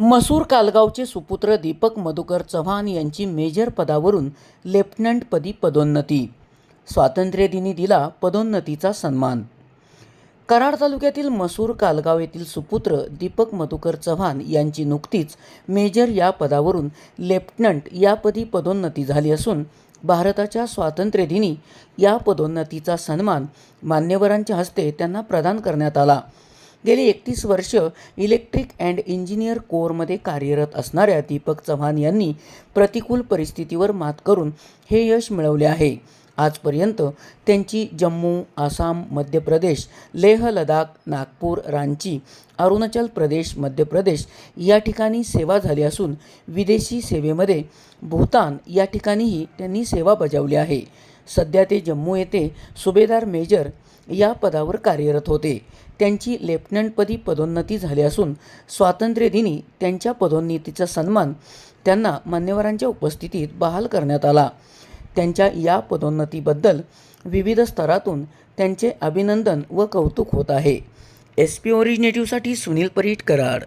मसूर कालगावचे सुपुत्र दीपक मधुकर चव्हाण यांची मेजर पदावरून लेफ्टनंटपदी पदोन्नती. स्वातंत्र्यदिनी दिला पदोन्नतीचा सन्मान. कराड तालुक्यातील मसूर कालगाव येथील सुपुत्र दीपक मधुकर चव्हाण यांची नुकतीच मेजर या पदावरून लेफ्टनंट या पदी पदोन्नती झाली असून भारताच्या स्वातंत्र्यदिनी या पदोन्नतीचा सन्मान मान्यवरांच्या हस्ते त्यांना प्रदान करण्यात आला. गेली एकतीस वर्ष इलेक्ट्रिक अँड इंजिनियर कोअरमध्ये कार्यरत असणाऱ्या दीपक चव्हाण यांनी प्रतिकूल परिस्थितीवर मात करून हे यश मिळवले आहे. आजपर्यंत त्यांची जम्मू आसाम मध्य प्रदेश लेह लडाख नागपूर रांची अरुणाचल प्रदेश मध्य प्रदेश या ठिकाणी सेवा झाली असून विदेशी सेवेमध्ये भूतान या ठिकाणीही त्यांनी सेवा बजावली आहे. सध्या ते जम्मू येथे सुभेदार मेजर या पदावर कार्यरत होते. त्यांची लेफ्टनंटपदी पदोन्नती झाली असून स्वातंत्र्यदिनी त्यांच्या पदोन्नतीचा सन्मान त्यांना मान्यवरांच्या उपस्थितीत बहाल करण्यात आला. त्यांच्या या पदोन्नतीबद्दल विविध स्तरातून त्यांचे अभिनंदन व कौतुक होत आहे. एस पी ओरिजिनेटिव्हसाठी सुनील परीट कराड